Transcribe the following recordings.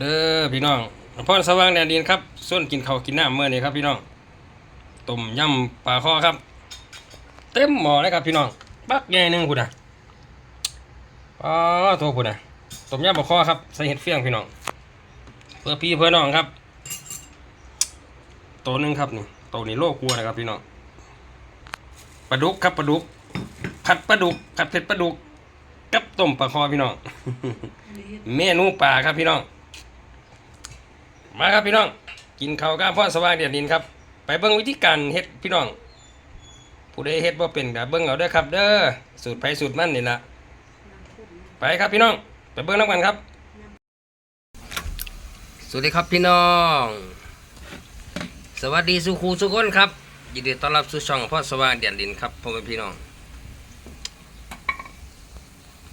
เด้อพี่น้องพ่อสว่างแดนดินครับส่วนกินข้าวกินน้ำเมื่อนี้ครับพี่น้องต้มยำปลาคอครับ เต็มหม้อเลยครับพี่น้องบักใหญ่หนึ่งพุ่นนะอ๋อโทษพุ่นนะต้มยำปลาคอครับใส่เห็ดเฟี้ยงพี่น้องเพื่อพี่เพื่อน้องครับตัวหนึงครับนี่ตัวนี้โลกลัวนะครับพี่น้องปลาดุกครับปลาดุกผัดปลาดุกผัดเผ็ดปลาดุกกับต้มปลาคอพี่น้องเมนูป่าครับพี่น้อง มาครับพี่น้อง กินข้าวก้าพ่อสว่างเดียดดินครับ ไปเบิ่งวิธีการเฮ็ดพี่น้อง ผู้ใดเฮ็ดบ่เป็นก็เบิ่งเอาเด้อครับ เด้อสูตรไผสูตรมันนี่ละไปครับพี่น้อง ไปเบิ่งน้ำกันครับ สวัสดีครับพี่น้อง สวัสดีสุขูสุกคนครับยินดีต้อนรับสู่ช่องพ่อสว่างเดียดดินครับพ่อแม่พี่น้อง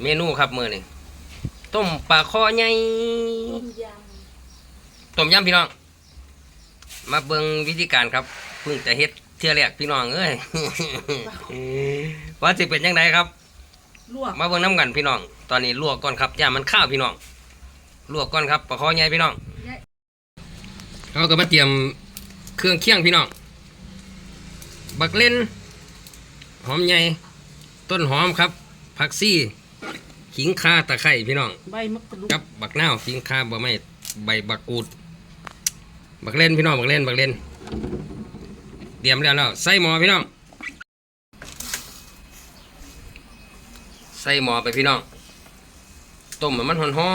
เมนูครับมื้อนี้ต้มปลาคอใหญ่ต้มย ต้มยำพี่น้อง มาเบิ่งวิธีการครับเพิ่งจะเฮ็ดเที่ยแรกพี่น้องเอ้ยว่าสิเป็นยังไงครับำลวกมาเบิ่งน้ำกันพี่น้อง ตอนนี้ลวกก่อนครับย่ามันข้าวพี่น้อง ลวกก่อนครับปลาคอใหญ่พี่น้องเราก็มาเตรียมเครื่องเคียงพี่น้อง บักเล่น หอมใหญ่ ต้นหอมครับ ผักซี่ขิงข่าตะไคร้พี่น้อง ใบมะกรูดกับบักนาวขิงข่าบ่ไม่ใบบักกูด บักเล่นพี่น้องบักเล่นบักเล่นเตรียมแล้วแล้วใส่หม้อพี่น้องใส่หม้อไปพี่น้องต้มให้มันฮ้อ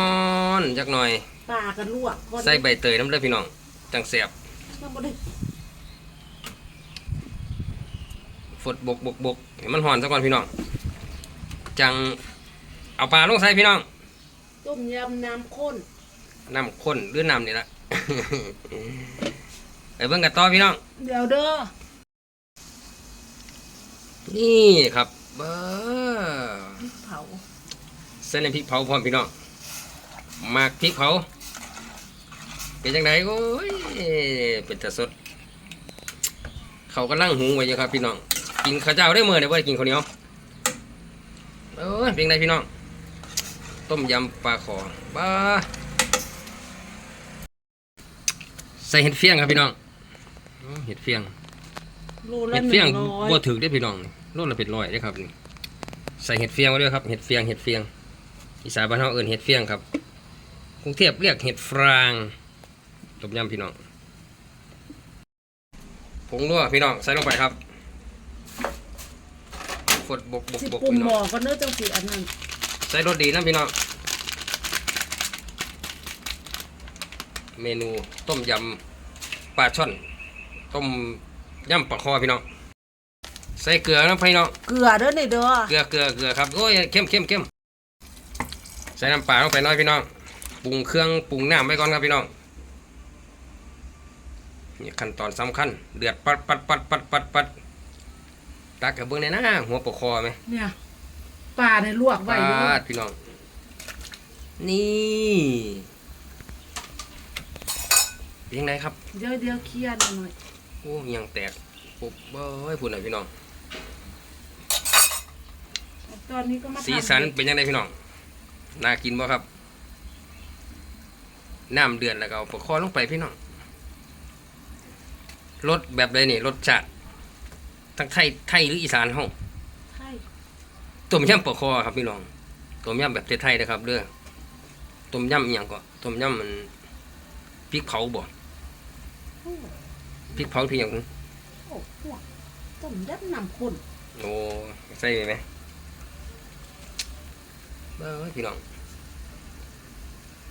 นๆจักหน่อยปลากันลวกก่อนใส่ใบเตยน้ำเด้อพี่น้องจังเสียบยังบ่ได้ฝดบกบกบกให้มันฮ้อนซะก่อนพี่น้องจังเอาปลาลงใส่พี่น้องต้มยำน้ำข้นน้ำข้นหรือน้ำนี่ละ ไปเบิ่งกันต่อพี่น้อง เดี๋ยวเด้อ นี่ครับเบอร์พริกเผา เส้นน้ำพริกเผาพร้อมพี่น้องหมากพริกเผา เป็นจังไดโอ้ย เป็นตะสด เขากำลังหุงไว้อยู่ครับพี่น้อง กินข้าวเจ้าได้เมื่อเดี๋ยวว่ากินข้าวเหนียวเอ้ยเป็นไงพี่น้อง ต้มยำปลาขอบ้า ใส่เห็ดเฟี้ยงครับพี่น้องอื้อเห็ดเฟี้ยง โลละเห็ดหเฟียนึ่งงร้อยบ่ถือได้อพี่น้องนี่โลละเป็นร้อยได้อครับนี่ใส่เห็ดเฟียงมาด้วยครับเห็ดเฟียงเห็ดเฟียงอีสานบ้านเฮาเอิ้นเห็ดเฟียงครับกรุงเทพเรียกเห็ดฟรางต้มยำพี่น้องผงนัวพี่น้องใส่ลงไปครับฝดบกบกสิบกปุ่มพี่หน้ม้อองก็เนื้อจังสีอันนั้นใส่รสดีนะพี่น้อง เมนูต้มยำปลาช่อน ต้มยำปลาคอพี่น้องใส่เกลือนะพี่น้องเกลือเด้อนี่เด้อเกลือเกลือเกลือครับโอ้ยเข้มเข้มเข้มใส่น้ำปลาลงไปหน้อยพี่น้องปรุงเครื่องปรุงน้ำไว้ก่อนครับพี่น้องนี่ขั้นตอนสำคัญเดือดปัดปัดปัดปัดปัดปัดตักกับเบื้องในหน้าหัวปกคอไหมเนี่ยปลาเนี่ยลวกไว้ปอยู่าดพี่น้องนี่ เป็นยังไงครับเดี๋ยวเดี๋ยวเคลียร์หน่อยโอ้ยังแตกปุ๊บเบ้ยพูดหน่อยพี่น้อง ตอนนี้ก็มาทำสีสันเป็นยังไงพี่น้อง น่ากินบ่ครับ น้ำเดือดแล้วก็เอาปลาคอลงไปพี่น้อง รสแบบใดนี่รสจัดทั้งไทยไทยหรืออีสานห้องใช่ต้มยำปลาคอครับพี่น้อง ต้มยำแบบไทยๆนะครับเด้อ ต้มยำอหย่างก็ต้มยำมันพริกเผาบ่โอ้ พริกเผาพี่อย่างโอ้พวกต้มยำน้ำข้นโอ้ใส่ไหมเบ้ยพี่น้อง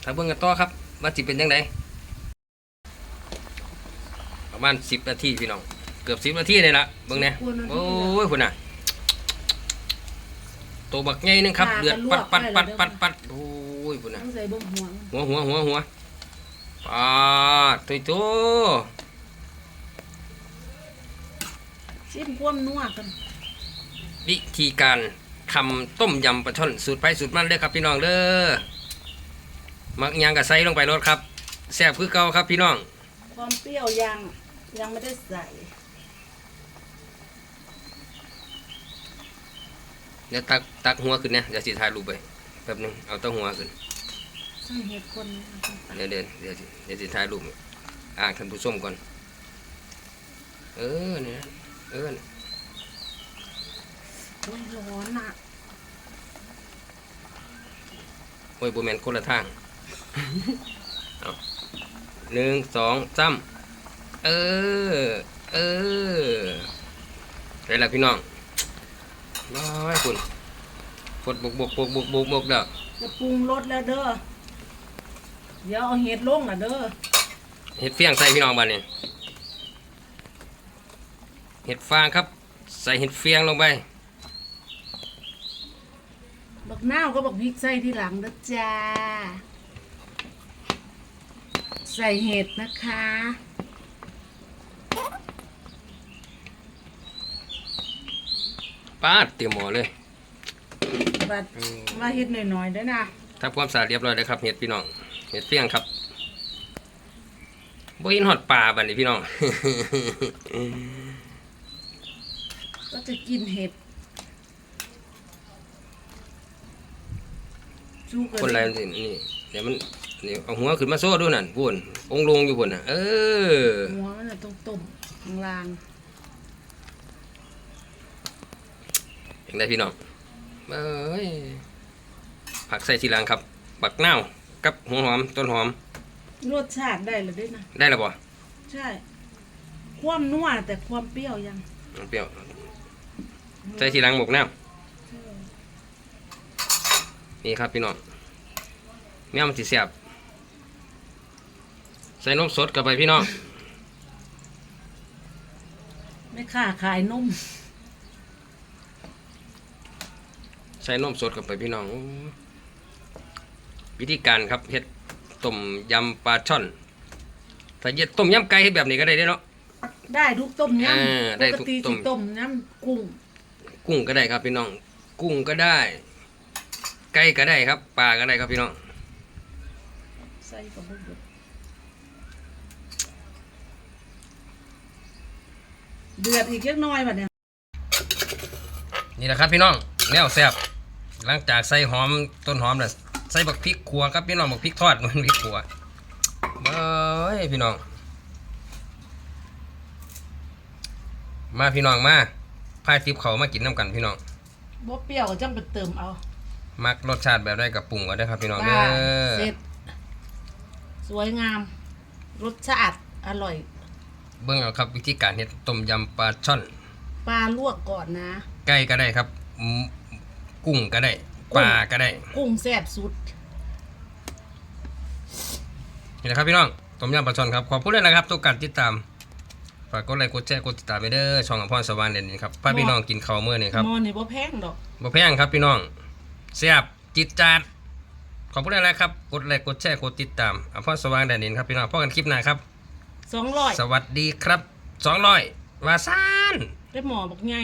ถ้าเบิ่งกันต่อครับว่าสิเป็นยังไงประมาณสิบนาทีพี่น้อง เกือบสิบนาทีเลยละเบิ่งเนี่ยควรนะโอ้ยคุณน่ะตัวบักใหญ่หนึงครับปลาเดือดก็ลวปัดกปัดไว้ปัดแล้วปัดปัดโอ้ยคุณน่ะต้องใส่บ่งห่วงหัวหัวหัวหัว ปาดตุยตัวชิมความนัวกันวิธีการทำต้มยำปลาช่อนสูตรไปสูตรมันเด้อครับพี่น้องเด้อมักยางกับไซลงไปรสครับแซ่บคือเก่าครับพี่น้อง ความเปรี้ยวยังยังไม่ได้ใส่เดี๋ยวตักตักหัวขึ้นเนี่ยเดี๋ยวสิถ่ายรูปไปแป๊บหนึงเอาแตั้งหัวขึ้นใส่ เห็ดคนนี้นะคะเดี๋ยวเดี๋ยวเดี๋ยวสิเดี๋ยวสิถ่ายรูปอ่างท่านผู้ชมก่อน เออเนี่ยเออเนี่ยโอ้ยร้อนอะโอ้ยบูแมนคนละทางเอาหนึ่งสองสามเออ เออไปละพี่น้องน้อยคุณกดบุกบุกบุกบุกบุกบุกเด้อจะปรุงรสแล้วเด้อ เดี๋ยวเอาเห็ดลงล่ะเด้อเห็ดเฟียงใส่พี่น้องบ้านนี่เห็ดฟางครับ ใส่เห็ดเฟียงลงไปบักนาวก็บักพริกใส่ที่หลังนะจ้า ใส่เห็ดนะคะป้าดเตรียมหมอเลย บัดว่าเห็ดหน่อยๆเด้อนะทำความสะอาดเรียบร้อยแล้วครับเห็ดพี่น้อง เห็ดเฟียงครับบ่ยินหอดป่าบัดนี้พี่น้อง ก็จะกินเห็ดชูกันคนไรมันสินี่เดี๋ยวมันนี่เอาหัวขึ้นมาโซ่ดูนั่นพูนองค์ลงอยู่พูนน่ะ เออ หัวมันน่ะต้องต้มข้างล่างอย่างไรพี่น้องเอ้ยผักใส่ทีหลังครับ บักนาว กับหัวหอมต้นหอม รสชาติได้เลยด้วยนะ ได้แล้วบ่ใช่ ความนัวแต่ความเปรี้ยวยังเปรี้ยวใส่ทีหลังหมกน้ำนี่ครับพี่น้องแม่มันสิเสียบใส่นมสดกับไปพี่น้อง ไม่ค่าขายนมใส่นมสดกับไปพี่น้องอู้ วิธีการครับเฮ็ดต้มยำปลาช่อนถ้าเฮ็ดต้มยำไก่เฮ็ดแบบนี้ก็ได้เด้เนาะ ได้ทุกต้มยอ่าำได้ปทุกกติต้สิมต้มยำกุ้งกุ้งก็ได้ครับพี่น้อง กุ้งก็ได้ ไก่ก็ได้ครับปลาก็ได้ครับพี่น้อง ใส่กับบุกเดือดอีกเล็กน้อยแบบเนี้ยนี่แหละครับพี่น้องแนวแซ่บหลังจากใส่หอมต้นหอมแล้ว ใส่บักพริกขัวครับพี่น้องบักพริกทอดมันพริกขัวเบ้ยพี่น้อง มาพี่น้องมาพายติบเขาวมากินน้ำกันพี่น้องบ่เปรี้ยวก็จังไปเติมเอา มักรสชาติแบบได้กับปรุงก็ได้ครับพี่น้องปเด้ลาอเสร็จสวยงาม รสชาติอร่อย เบิ่งเอาครับวิธีการเฮ็ดต้มยำปลาช่อน ปลาลวกก่อนนะ ไก่ก็ได้ครับหมูกุ้งก็ได้ ปลาก็ได้กุ้งแซ่บสุด นี่แหละครับพี่น้องต้มยำปลาช่อนครับ ขอบคุณเลยนะครับทุกการติดตามฝากกดไลค์กดแชร์กดติดตามไปเด้อช่องอภรสวรรค์เด่นนี่ครับพาพี่น้องกินข้าวมื้อนี่ครับหมอนี่บ่แพงดอกบ่แพงครับพี่น้องแซ่บจิตจาดขอบคุณเลยนะครับกดไลค์กดแชร์กดติดตามอภรสว่างแดนดินครับพี่น้องพบกันคลิปหน้าครับสองร้อยสวัสดีครับ200วาซานได้หมอบอกไง